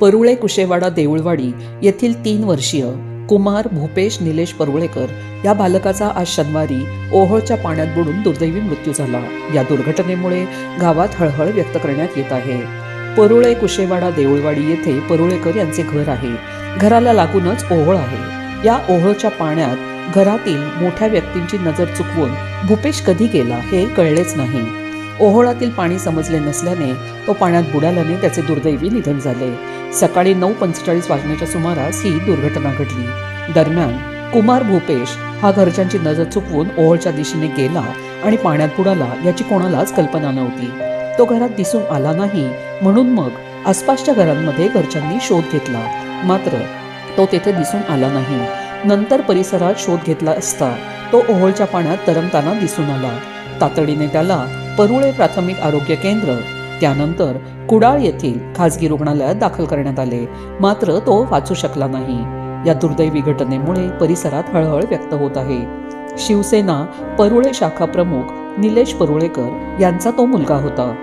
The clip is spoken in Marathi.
परुळे कुशेवाडा देऊळवाडी येथील तीन वर्षीय कुमार भूपेश निलेश परुळेकर या बालकाचा आज शनिवारी ओहोळच्या पाण्यात बुडून दुर्दैवी मृत्यू झाला. या दुर्घटनेमुळे गावात हळहळ व्यक्त करण्यात येत आहे. परुळे कुशेवाडा देऊळवाडी येथे परुळेकर यांचे घर आहे. घराला लागूनच ओहोळ आहे. या ओहोळच्या पाण्यात घरातील मोठ्या व्यक्तींची नजर चुकवून भूपेश कधी गेला हे कळलेच नाही. ओहोळातील पाणी समजले नसल्याने तो पाण्यात बुडाल्याने त्याचे दुर्दैवी निधन झाले. सकाळी नऊ पंचेचाळीस वाजण्याच्या सुमारास ही दुर्घटना घडली. दरम्यान कुमार भूपेश हा घरच्यांची नजर चुकवून ओहळच्या दिशेने गेला आणि पाण्यात बुडाला याची कोणालाच कल्पना नव्हती. तो घरात दिसून आला नाही म्हणून मग आसपासच्या घरांमध्ये घरच्यांनी शोध घेतला. मात्र तो तेथे दिसून आला नाही. नंतर परिसरात शोध घेतला असता तो ओहोळच्या पाण्यात तरंगताना दिसून आला. तातडीने त्याला परुळे प्राथमिक आरोग्य केंद्र त्यानंतर कुडाळ येथील खासगी रुग्णालयात दाखल करण्यात आले. मात्र तो वाचू शकला नाही. या दुर्दैवी घटनेमुळे परिसरात हळहळ व्यक्त होत आहे. शिवसेना परुळे शाखा प्रमुख निलेश परुळेकर यांचा तो मुलगा होता.